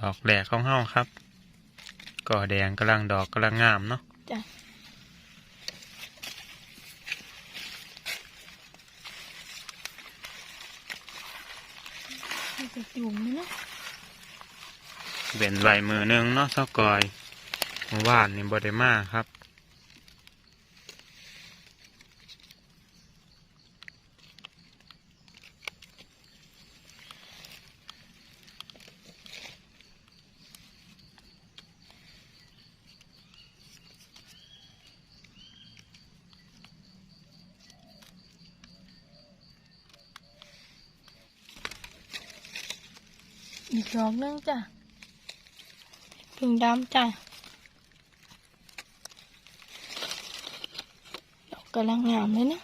ดอกแหลกของเฮาครับก่อแดงกำลังดอกกำลังงามเนาะจ้ะมันจะจุ่มไหมเนาะเว้นไว้มือหนึงเนาะเซากอยเมื่อวานนี่บ่ได้มาครับ อีกดอกนึงจ้ะถึงดำจ้ะดอกกำลังงามเลยนะ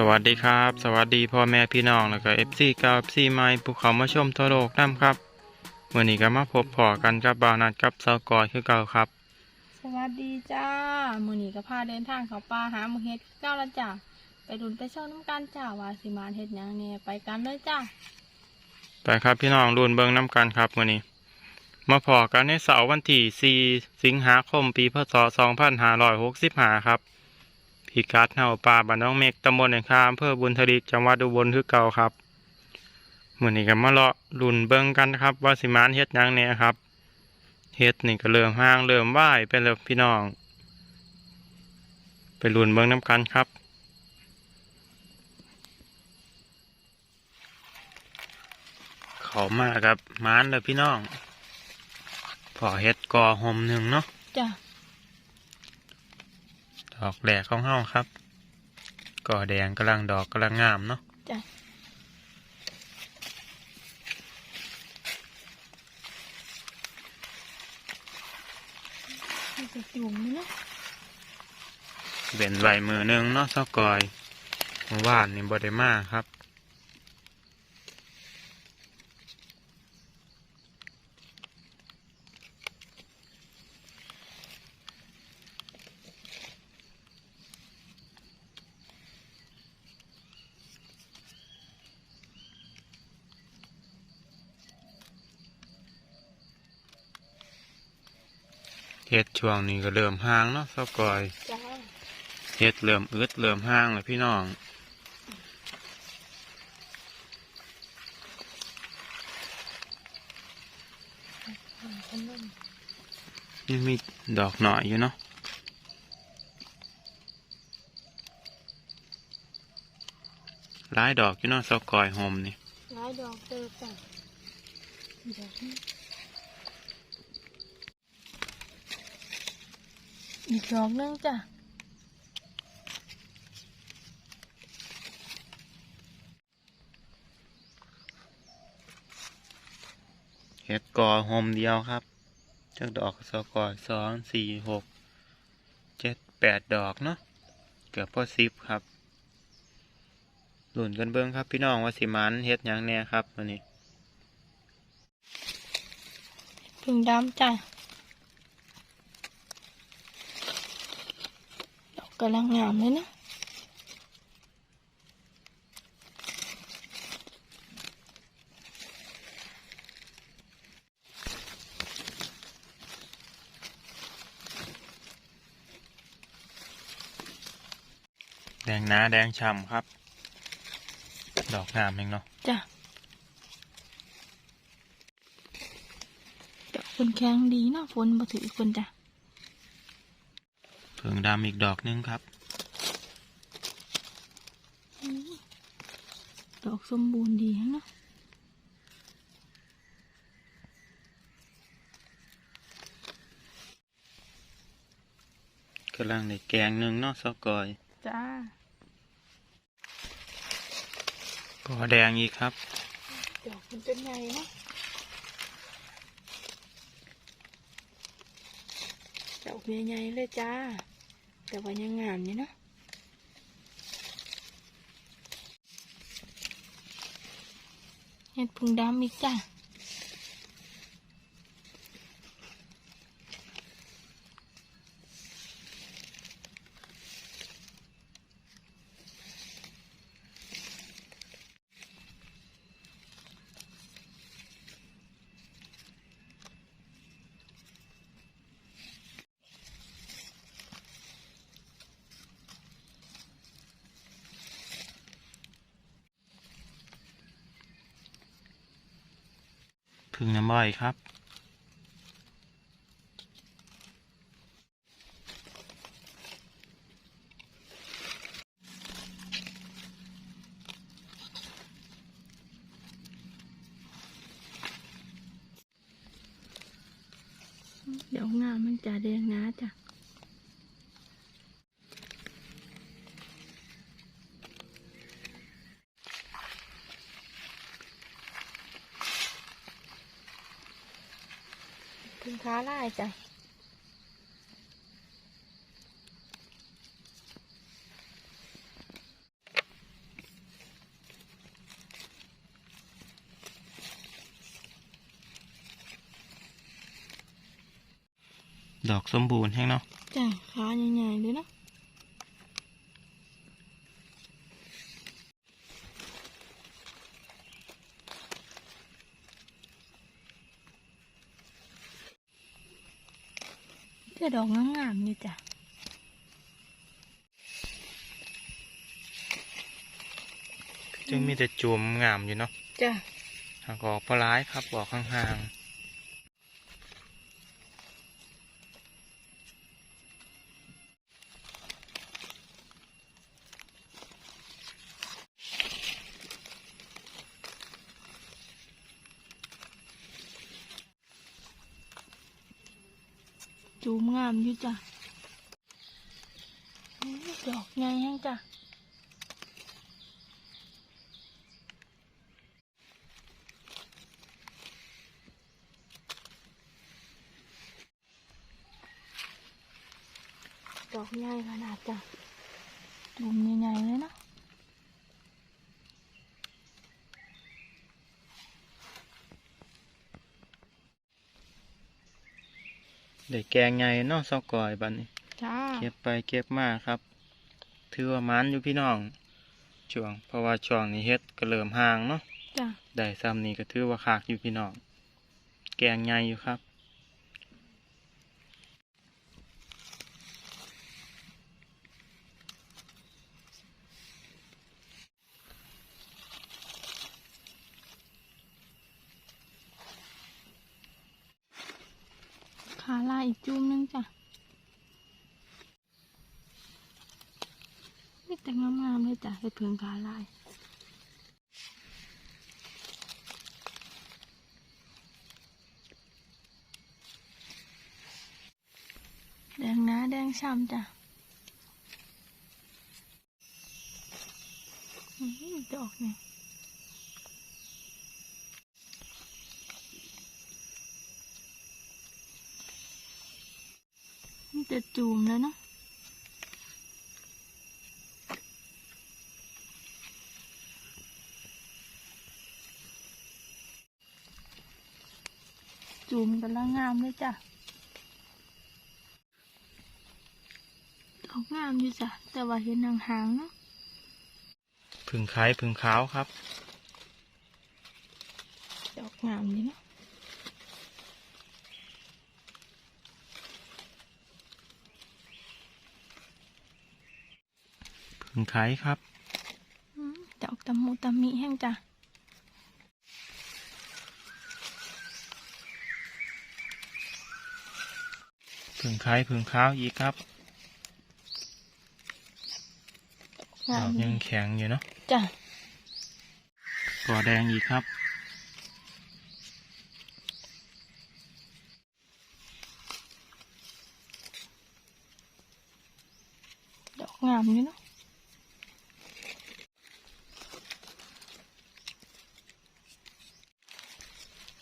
สวัสดีครับ สวัสดีพ่อแม่พี่น้องแล้วก็ FC เก่า FC ใหม่ผู้เขามาชมทั่วโลกนํครับวันนี้ก็มาพบพอกันกับบาวนัดกับเซากอยคือเก่าครับ สวัสดีจ้ามือนี้ก็พาเดินทางเขาป่าหาหมูเฮ็ดเก้าละจ้าไปดุนไปช่องน้ำกันจ้าว่าสิมาเฮ็ดหยังเนี่ยไปกันเลยจ้าไปครับพี่น้องรุ่นเบิงน้ำกันครับวันนี้ มาพอกันในเสาร์วันที่4สิงหาคมปีพศ2565ครับ พิกัดเฮาป่าบ้านน้องเมกตำบลแหนคาอำเภอบุญทลิกจังหวัดอุบลคือเก่าครับมือนี้ก็มาเลาะรุ่นเบิงกันครับ ว่าสิมานเฮ็ดยังแหน่ยครับเฮ็ดนี่ก็เริ่มห่างเริ่มว่ายไปแล้วพี่น้อง ไปรุ่นเบิงน้ำกันครับเขามาครับมานเลยพี่น้องพอเฮ็ดกอหมหนึ่งเนาะจ้า ดอกแหลกของเฮาครับก่อแดงกำลังดอกกำลังงามเนาะจ้ามันจะจุ่มไหมเนาะเว้นไว้มือหนึงเนาะเซากอยเมื่อวานนี่บ่ได้มาครับ เฮ็ดช่วงนี้ก็เริ่มห่างเนาะเซากอยจ้าเฮ็ดเริ่มอึดเริ่มห่างเลยพี่น้องคนนึงยังมีดอกหน่อยอยู่เนาะหลายดอกอยู่เนาะเซากอยโฮมนี่หลายดอกเติบจ้ะดอก อีกดอกหนึงจ้ะเฮ็ดกอโฮมเดียวครับจักดอกเซากอยสองสี่หกเจ็ดแปดดอกเนาะเกือบพอสิบครับหลุนกันเบิ้งครับพี่น้องว่าสิมันเฮ็ดหยังแน่ครับวันนี้พึ่งดำจ้ะดอ กกำลังงามเลยนะแดงหนาแดงฉ่ำครับ ดอกงามเองเนาะจ้ะดอกฝนแข็งดีเนาะฝนมาถือฝนจ้ะ เพิ่งดำอีกดอกหนึงครับ ดอกสมบูรณ์ดีเนาะกำลังในแกงหนึ่งเนาะเซากอย จ้ากอแดงอีกครับ ดอกมันเป็นไงเนาะ ดอก ใหญ่ๆเลยจ้า แต่ว่ายังงามอยู่เนาะเห็ดพุงดำอีกจ้า พึ่งน้ำบ่อยครับ เดี๋ยวงามมันจะแดงนะจ้ะ พึ่งค้าไล่จ้ะดอกสมบูรณ์แห้งเนาะจ้ะขาใหญ่ๆเลยเนาะ เจะดอกงามๆนี่จ้ะจึงมีแต่จุ่มงามอยู่เนาะจ้ะหากออกปลาร้ายครับออกห่างๆ จูมงามอยู่จ้ะดอกใหญ่แห้งจ้ะดอกใหญ่ขนาดจ้ะจูมใหญ่ๆเลยนะ ได้แกงใหญ่เนาะซอกก่อยบัดนี้ จ้า เก็บไปเก็บมาครับถือว่ามันอยู่พี่น้องช่วง เพราะว่าช่วงนี้เฮ็ดก็เริ่มห่างเนาะจ้ะได้ซ้ำนี้ก็ถือว่าคักอยู่พี่น้อง แกงใหญ่อยู่ครับ ขาลายอีกจูมหนึงจ้ะนี่แต่งามๆเลยจ้ะเห็ดเพิงขาลายแดงนะแดงช่ำจ้ะอื้ออกเนี่ยนี่จะจูมแล้วเนาะ จูมกันละงามเลยจ้ะดอกงามอยู่จ้ะแต่ว่าเห็นหางๆเนาะพึ่งไข่พึ่งขาวครับ ดอกงามดีเนาะพึ่งไข่ครับอืมดอกตะมูตะมิแห้งจ้ะ พึ่งไข่พึ่งขาวอีกครับงาดมอกดียังแข็งอยู่เนาะจ้ะก่อแดงอีกครับ ดอกงามอยู่เนาะ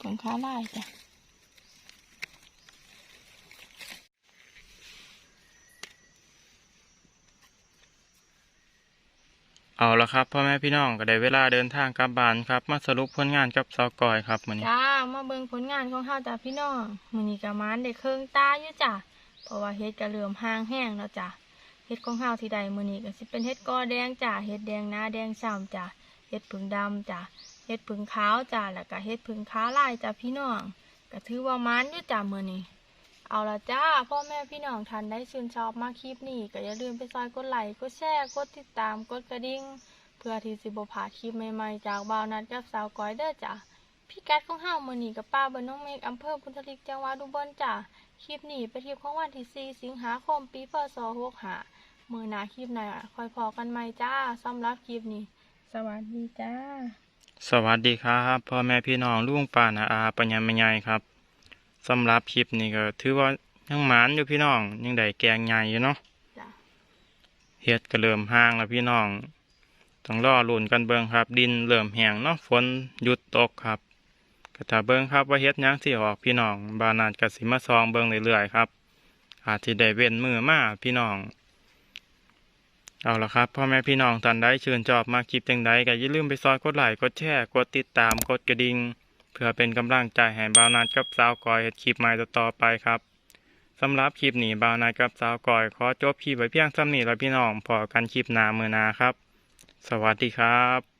ผลค้าลายจ้ะ เอาละครับพ่อแม่พี่น้องก็ได้เวลาเดินทางกลับบ้านครับ มาสรุปผลงานกับสาวกอยครับมื้อนี้จ้ามาเบิ่งผลงานของเฮาจ้าพี่น้องมื้อนี้ก็มานได้เครื่องตาอยู่จ้ะเพราะว่าเฮ็ดก็เริ่มห่างแห้งแล้วจ้ะเฮ็ดของเฮาที่ใดมื้อนี้ก็สิเป็นเฮ็ดกอแดงจ้ะเฮ็ดแดงหน้าแดงฉ่ำจ้ะเฮ็ดผึ่งดำจ้ะเฮ็ดผึ่งขาวจ้ะแล้วก็เฮ็ดผึ่งขาลายจ้ะพี่น้องก็ถือว่ามานอยู่จ้ะมื้อนี้ เอาละจ้า พ่อแม่พี่น้องท่านได้ชื่นชอบมาคลิปนี้ก็อย่าลืมไปซอยกดไลค์กดแชร์กดติดตามกดกระดิ่งเพื่อที่สิบ่าดคลิปใหม่ๆจากบ่าวนัดกับสาวก้อยเด้อจ้ะพิกัดของเฮาวมือนีกับป้าบนน้องเมฆอำเภอพุทธลิกจังหวัดอุบลจ้ะคลิปนี้เป็นคลิปของวันที่4สิงหาคมปีพศ65มือหนาคลิปหน้าค่อยพอกันใหม่จ้าสำหรับคลิปนี้ สวัสดีจ้า สวัสดีครับพ่อแม่พี่น้องลุงป้านาอาปัญญาแม่ใหญ่ครับ สำหรับคลิปนี้ก็ถือว่ายังหมานอยู่พี่น้อง ยังได้แกงใหญ่อยู่เนาะจ้ะเฮ็ดก็เริ่มห่างแล้วพี่น้อง ต้องรอลุ้นกันเบิ่งครับ ดินเริ่มแห้งเนาะฝนหยุดตกครับก็ถ้าเบิ่งครับว่าเฮ็ดหยังสิออกพี่น้อง บานาดก็สิมาซองเบิ่งเรื่อยๆครับ อาจสิได้เว้นมือมาพี่น้อง เอาละครับพ่อแม่พี่น้องท่านใดชื่นชอบมาคลิปจังใดก็อย่าลืมไปซอยกดไลค์กดแชร์กดติดตามกดกระดิ่ง เพื่อเป็นกำลังใจให้บาวนาดกับสาวกอยเฮ็ดคลิปใหม่ต่อไปครับสำหรับคลิปนี้บาวนาดกับสาวกอยขอจบคลิปไว้เพียงซ้ำนี้แล้วพี่น้องพอกันคลิปหน้ามือหนาครับ สวัสดีครับ